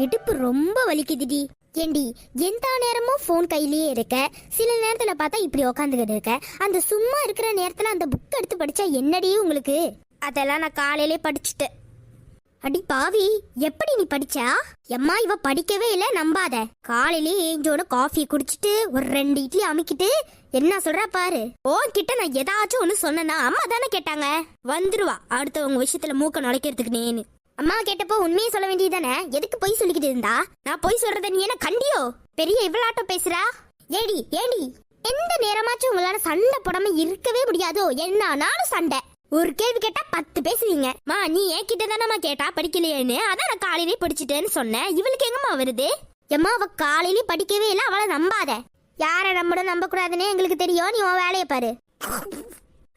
இடுப்பு ரொம்ப வலிக்குதுடி. ஏண்டி எந்த நேரமும் ஃபோன் கையிலேயே இருக்க? சில நேரத்துல பார்த்தா இப்படி உக்காந்துக்கிட்டு இருக்க. அந்த சும்மா இருக்கிற நேரத்துல அந்த புக் எடுத்து படிச்சா என்னடி உங்களுக்கு? அதெல்லாம் நான் காலையிலே படிச்சுட்டேன். அடி பாவி எப்படி நீ படிச்சா? எம்மா இவ படிக்கவே இல்ல நம்பாத. காலையிலே ஏஞ்சோட காஃபி குடிச்சிட்டு ஒரு ரெண்டு இட்லி அமுக்கிட்டு என்ன சொல்ற பாரு. ஓ கிட்ட நான் ஏதாச்சும் ஒண்ணு சொன்னேன்னா அம்மா தானே கேட்டாங்க. வந்துருவா அடுத்தவங்க விஷயத்துல மூக்க நுழைக்கிறதுக்கு நேனு. அம்மா கேட்டப்போ உண்மையை சொல்ல வேண்டியதானே எதுக்கு பொய் சொல்லிக்கிட்டு இருந்தா? நான் பொய் சொல்றத நீ என்ன கண்டியோ? பெரிய இவ்வளாட்டம் பேசுறா? ஏடி ஏடி எந்த நேரமாச்சும் உங்களால சண்டை போடாம இருக்கவே முடியாதோ? என்னானாலும் சண்டை. ஒரு கேள்வி கேட்டா பத்து பேசுவீங்க. மா நீ ஏன் கிட்ட தானம்மா கேட்டா? படிக்கலையேன்னு? அதான் நான் காலையிலே படிச்சுட்டேன்னு சொன்னேன். இவளுக்கு எங்கம்மா வருது? எம்மா அவ காலையிலே படிக்கவே இல்லை. அவளை நம்பாத. யாரை நம்பட நம்ப கூடாதுன்னு எங்களுக்கு தெரியும். நீ உன் வேலையை பாரு.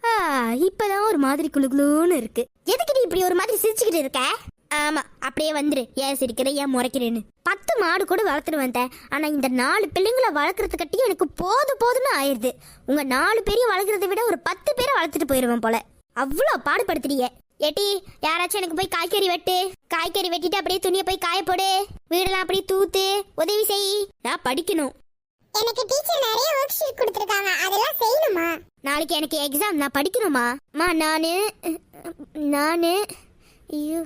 ஆ, இப்பதான் ஒரு மாதிரி குழுகுலுன்னு இருக்கு. எதுக்கு நீ இப்படி ஒரு மாதிரி சிரிச்சுக்கிட்டு இருக்க? ஆமா அப்படியே வந்துரு. ஏன் சிரிக்கிற? ஏன் முறைக்கிறேன்னு. பத்து மாடு கூட வளர்த்துட்டு வந்தேன் ஆனா இந்த நாலு பிள்ளைங்களை வளர்க்கறது கட்டி எனக்கு போதும் போதும்னு ஆயிருது. உங்க நாலு பேரையும் வளர்க்கறதை விட ஒரு பத்து பேரை வளர்த்துட்டு போயிருவேன் போல. அவ்வளோ பாடுபடுத்துறீங்க. ஏட்டி யாராச்சும் எனக்கு போய் காய்கறி வெட்டு. காய்கறி வெட்டிட்டு அப்படியே துணியை போய் காய போடு. வீடெல்லாம் அப்படியே தூத்து. உதவி செய். நான் படிக்கணும். எனக்கு டீச்சர் நிறைய ஒர்க் ஷீட் கொடுத்துருக்காங்க. அதெல்லாம் செய்யணுமா? நாளைக்கு எனக்கு எக்ஸாம் நான் படிக்கணுமா? அம்மா நானு நானு ஐயோ.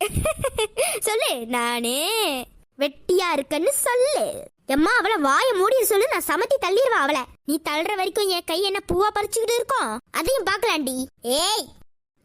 சொல்லு நானே வெட்டியா இருக்கன்னு சொல்லு. எம்மா அவளை வாய மூடி சொல்லு நான் சமத்தி தள்ளிடுவா அவளை. நீ தள்ளுற வரைக்கும் என் கை என்ன பூவா பறிச்சுக்கிட்டு இருக்கோம் அதையும் பார்க்கலாண்டி. ஏய்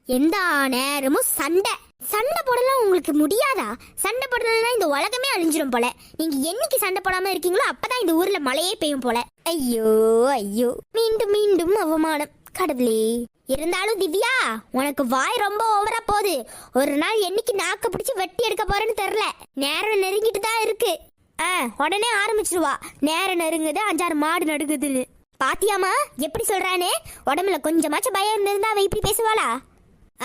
எந்த நேரமும் சண்டை. சண்டை போடலாம் உங்களுக்கு முடியாதா? சண்டை போடலாம் இந்த உலகமே அழிஞ்சிரும் போல. நீங்க என்னைக்கு சண்டை போடாம இருக்கீங்களோ அப்பதான் இந்த ஊர்ல மழையே பெய்யும் போல. ஐயோ ஐயோ. மீண்டும் மீண்டும் அவமானம். கடவுளே. இருந்தாலும் திவ்யா உனக்கு வாய் ரொம்ப ஓவரா போகுது. ஒரு நாள் என்னைக்கு நாக்க பிடிச்சு வெட்டி எடுக்க போறேன்னு தெரில நேரம் நெருங்கிட்டு தான் இருக்கு. ஆ உடனே ஆரம்பிச்சிருவா. நேரம் நெருங்குது அஞ்சாறு மாடு நடுங்குதுன்னு. பாத்தியாமா எப்படி சொல்றானே? உடம்புல கொஞ்சமாச்சும் பயம் இருந்திருந்தா அவ இப்படி பேசுவாளா?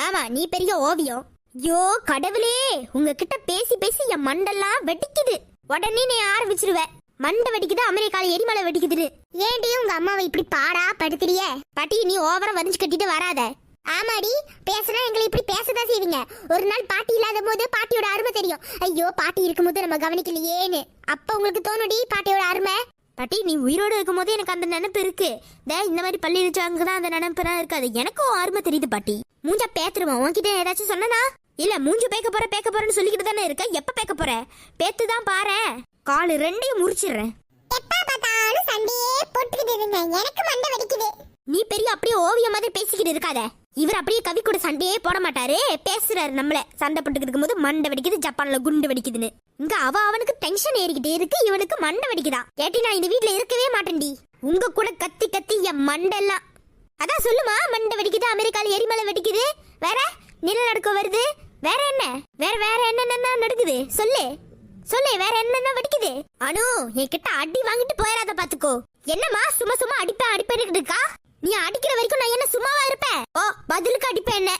ஆமா நீ பெரிய ஓவியம். ஐயோ கடவுளே உங்ககிட்ட பேசி பேசி என் மண்டெல்லாம் வெடிக்குது. உடனே நீ ஆரம்பிச்சிருவேன் மண்டை வெடிக்குது அமெரிக்கால எரிமலை வெடிக்குது ஏன்டி உங்க அம்மாவை இப்படி பாடா படுத்துறிய? பாட்டி நீ ஓவரா வரிஞ்சு கட்டிட்டு வராத. ஆமாடி பேசுனா எங்களை இப்படி பேசதான் செய்வீங்க. ஒரு நாள் பாட்டி இல்லாத போது பாட்டியோட அருமை தெரியும். ஐயோ பாட்டி இருக்கும்போது நம்ம கவனிக்கலையேன்னு. அப்ப உங்களுக்கு தோணுடி பாட்டியோட அருமை? பாட்டி நீ உயிரோடு இருக்கும்போது எனக்கு அந்த நினைப்பு இருக்கு. தே இந்த மாதிரி பள்ளி இழிச்சவங்க தான் அந்த நினைப்புலாம் இருக்காது. எனக்கும் அருமை தெரியுது பாட்டி. மூஞ்சா பேத்துருவோம் உன்கிட்ட ஏதாச்சும் சொன்னனா? இல்ல மூஞ்சு பேக்க போற பேக்க போறேன்னு சொல்லிக்கிட்டு தானே இருக்க? எப்ப பேக்க போற? பேத்து தான் பாரு காலு ரெண்டையும் முறிச்சிடுறேன். எப்ப பார்த்தாலும் சண்டையே போட்டுக்கிட்டு இருங்க எனக்கு மண்டை வெடிக்குது நீ பெரிய அப்படியே ஓவியம் மாதிரி பேசிக்கிட்டு இருக்காத. இவர் அப்படியே கவி கூட சண்டையே போட மாட்டாரு. பேசுறாரு நம்மள. சண்டை போட்டுக்கிட்டு இருக்கும்போது மண்டை வெடிக்குது ஜப்பான்ல குண்டு வெடிக்குதுன்னு இங்க அவ அவனுக்கு டென்ஷன் ஏறிக்கிட்டே இருக்கு இவனுக்கு மண்டை வெடிக்குதான் ஏட்டி நான் இந்த வீட்ல இருக்கவே மாட்டேன்டி. உங்க கூட கத்தி கத்தி என் மண்டெல்லாம் அதான் சொல்லுமா மண்டை வெடிக்குது அமெரிக்கால எரிமலை வெடிக்குது. வேற நிலநடுக்கம் வருது. வேற என்ன? வேற வேற என்னென்ன நடக்குது? சொல்லு. சொல்லு வேற என்னென்ன வெடிக்குது? அனு என்கிட்ட அடி வாங்கிட்டு போயிடாத பாத்துக்கோ. என்னம்மா சும்மா சும்மா அடிப்பேன் அடிப்பேன் இருக்கா? நீ அடிக்கிற வரைக்கும் நான் என்ன சும்மாவா இருப்பேன்? ஓ பதிலுக்கு அடிப்பேன் என்ன?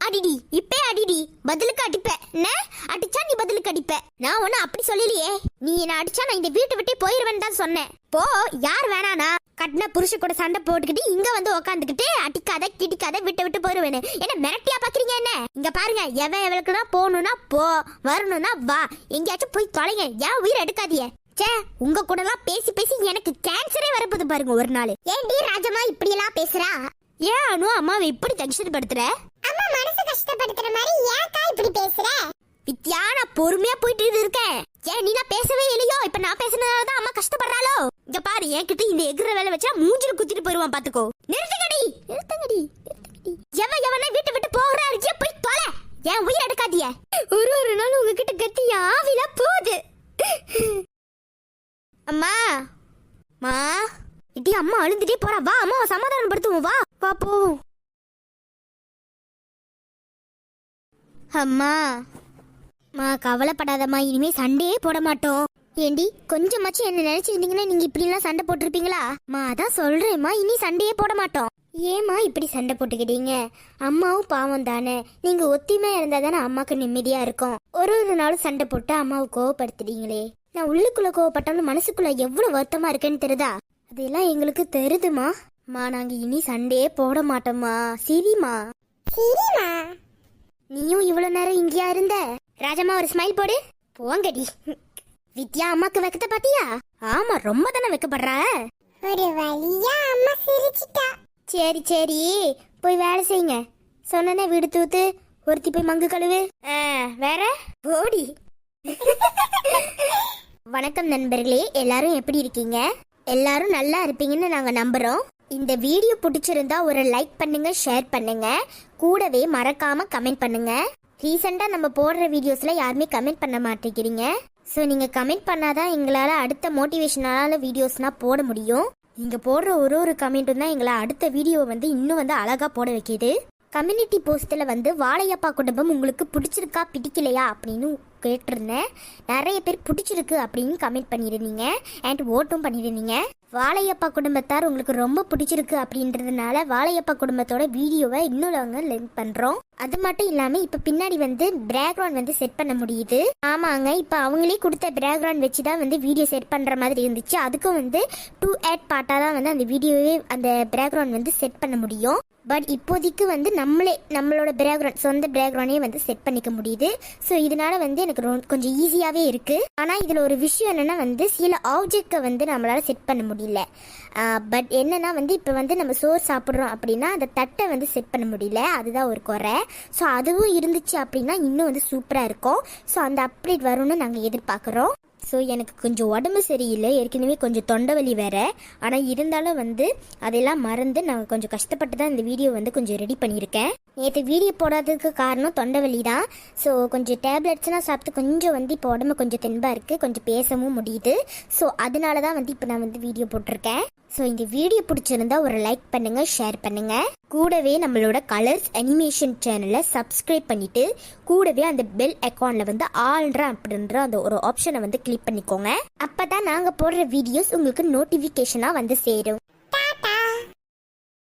அடிடி இப்பே அடிடி பதிலுக்கு அடிப்பேன் என்ன? அடிச்சா நீ பதிலுக்கு அடிப்ப நான் ஒன்னும் அப்படி சொல்லலையே. நீ என்ன அடிச்சா நான் இந்த வீட்டை விட்டே போயிருவேன்னு தான் சொன்னேன். போ யார் வேணானா? கட்டின புருஷ கூட சண்டை போட்டுக்கிட்டு இங்க வந்து உக்காந்துக்கிட்டு அடிக்காத கிடிக்காத விட்டு விட்டு போயிருவேன் என்ன மிரட்டியா பாக்குறீங்க என்ன? இங்க பாருங்க எவன் எவளுக்குனா போகணும்னா போ வரணும்னா வா. எங்கேயாச்சும் போய் தொலைங்க ஏன் உயிர் எடுக்காதீங்க? ச்சே உங்க கூட எல்லாம் பேசி பேசி எனக்கு கேன்சரே வரப்போது பாருங்க ஒரு நாள். ஏன்டி ராஜமா இப்படி எல்லாம் பேசுறா? ஏன் அனு அம்மாவை இப்படி டென்ஷன் படுத்துற? அம்மா மனசு கஷ்டப்படுத்துற மாதிரி ஏன்க்கா இப்படி பேசுற? வித்யா நான் பொறுமையா போயிட்டு இருக்கேன். ஏன் நீ நான் பேசவே இல்லையோ? இப்ப நான் பேசுனதால தான் அம்மா கஷ்டப்படுறாளோ? இங்க பாரு என்கிட்ட இந்த எகுற வேலை வச்சா மூஞ்சில குத்திட்டு போயிருவான் பாத்துக்கோ. நிறுத்துங்கடி. நிறுத்துங்கடி நிறுத்துங்கடி. எவன் எவனை வீட்டை விட்டு போகிறாரு ஏன் போய் தொலை. ஏன் உயிர் எடுக்காதீய ஒரு ஒரு நாள் உங்ககிட்ட கத்தி ஆவில போகுது. அம்மா. மா. இடி அம்மா அழுந்துட்டே போறா. வா அம்மா சமாதானப்படுத்துவோம் வா. வா போ அம்மா. மா கவலைப்படாதம்மா. இனிமே சண்டையே போட மாட்டோம். ஏண்டி கொஞ்சமாச்சும் என்ன நினைச்சிருந்தீங்கன்னா நீங்க இப்படி எல்லாம் சண்டை போட்டிருப்பீங்களா? மா அதான் சொல்றேம்மா இனி சண்டையே போட மாட்டோம். ஏம்மா இப்படி சண்டை போட்டுக்கிட்டீங்க? அம்மாவும் பாவம் தானே. நீங்க ஒத்திமையா இருந்தா தானே அம்மாக்கு நிம்மதியா இருக்கும். ஒரு ஒரு நாளும் சண்டை போட்டு அம்மாவை கோவப்படுத்துறீங்களே நான் உள்ளுக்குள்ள கோவப்பட்டாலும் மனசுக்குள்ள எவ்வளவு வருத்தமா இருக்கேன்னு தெரியுதா? அதெல்லாம் எங்களுக்கு தெரியுதுமா மா நாங்க இனி சண்டையே போட மாட்டோம்மா. சரிம்மா. சரிம்மா? நீயும் இவ்வளவு நேரம் இங்கேயா இருந்த? ராஜம்மா ஒரு ஸ்மைல் போடு. போங்கடி. வித்யா அம்மாக்கு வெக்கத்தை பாத்தியா? ஆமா ரொம்ப தானே வெக்கப்படுறா. ஒரு வழியா அம்மா சிரிச்சிட்டா. சரி சரி. போய் வேலை செய்யுங்க. சொன்னனே வீடு தூத்து ஒருத்தி போய் மங்கு கழுவு. வேற? ஓடி வணக்கம் நண்பர்களே எல்லாரும் எப்படி இருக்கீங்க? எல்லாரும் நல்லா இருப்பீங்கன்னு நாங்க நம்புறோம். இந்த வீடியோ பிடிச்சிருந்தா ஒரு லைக் பண்ணுங்க ஷேர் பண்ணுங்க. கூடவே மறக்காம கமெண்ட் பண்ணுங்க. ரீசெண்டா நம்ம போடுற வீடியோஸ்ல யாருமே கமெண்ட் பண்ண மாட்டேங்கிறீங்க. ஸோ நீங்கள் கமெண்ட் பண்ணாதான் எங்களால் அடுத்த மோட்டிவேஷனால வீடியோஸ்னால் போட முடியும். நீங்கள் போடுற ஒரு ஒரு கமெண்ட்டும் தான் எங்களை அடுத்த வீடியோவை வந்து இன்னும் வந்து அழகாக போட வைக்கிது. கம்யூனிட்டி போஸ்ட்டில் வந்து வாழையப்பா குடும்பம் உங்களுக்கு பிடிச்சிருக்கா பிடிக்கலையா அப்படின்னு கேட்டிருந்தேன். நிறைய பேர் பிடிச்சிருக்கு அப்படின்னு கமெண்ட் பண்ணியிருந்தீங்க. அண்ட் ஓட்டும் பண்ணியிருந்தீங்க. வாழையப்பா குடும்பத்தார் உங்களுக்கு ரொம்ப பிடிச்சிருக்கு அப்படின்றதுனால வாழையப்பா குடும்பத்தோட வீடியோவை இன்னும் நாங்கள் லிங்க் பண்ணுறோம் அது மட்டும் இல்லாமல் இப்போ பின்னாடி வந்து பேக்ரவுண்ட் வந்து செட் பண்ண முடியுது. ஆமாங்க இப்போ அவங்களே கொடுத்த பேக்ரவுண்ட் வச்சு தான் வந்து வீடியோ செட் பண்ணுற மாதிரி இருந்துச்சு. அதுக்கும் வந்து டூ ஆட் பாட்டாக தான் வந்து அந்த வீடியோவே அந்த பேக்ரவுண்ட் வந்து செட் பண்ண முடியும். பட் இப்போதைக்கு வந்து நம்மளே நம்மளோட பேக்ரவுண்ட் சொந்த பேக்ரவுண்டே வந்து செட் பண்ணிக்க முடியுது. ஸோ இதனால் வந்து எனக்கு கொஞ்சம் ஈஸியாகவே இருக்குது ஆனால் இதில் ஒரு விஷயம் என்னென்னா வந்து சில ஆப்ஜெக்டை வந்து நம்மளால் செட் பண்ண முடியல. பட் என்னென்னா வந்து இப்போ வந்து நம்ம சோறு சாப்பிட்றோம் அப்படின்னா அந்த தட்டை வந்து செட் பண்ண முடியல. அதுதான் ஒரு குறை. ஸோ அதுவும் இருந்துச்சு அப்படின்னா இன்னும் வந்து சூப்பராக இருக்கும். ஸோ அந்த அப்டேட் வரும்னு நாங்கள் எதிர்பார்க்குறோம். ஸோ எனக்கு கொஞ்சம் உடம்பு சரியில்லை. ஏற்கனவே கொஞ்சம் தொண்டை வலி வேற. ஆனால் இருந்தாலும் வந்து அதெல்லாம் மறந்து நான் கொஞ்சம் கஷ்டப்பட்டு தான் இந்த வீடியோ வந்து கொஞ்சம் ரெடி பண்ணியிருக்கேன். நேற்று வீடியோ போடாததுக்கு காரணம் தொண்டை வலி தான் ஸோ கொஞ்சம் டேப்லெட்ஸ்லாம் சாப்பிட்டு கொஞ்சம் வந்து இப்போ உடம்பு கொஞ்சம் தென்பாக இருக்குது கொஞ்சம் பேசவும் முடியுது. ஸோ அதனால தான் வந்து இப்போ நான் வந்து வீடியோ போட்டிருக்கேன். ஸோ இந்த வீடியோ பிடிச்சிருந்தா ஒரு லைக் பண்ணுங்க ஷேர் பண்ணுங்க. கூடவே நம்மளோட கலர்ஸ் அனிமேஷன் சேனலை சப்ஸ்கிரைப் பண்ணிட்டு கூடவே அந்த பெல் அக்கௌண்ட்ல வந்து ஆல்ன்ற அப்படின்ற அந்த ஒரு ஆப்ஷனை வந்து கிளிக் பண்ணிக்கோங்க. அப்பதான் நாங்க போடுற வீடியோஸ் உங்களுக்கு நோட்டிபிகேஷனா வந்து சேரும்.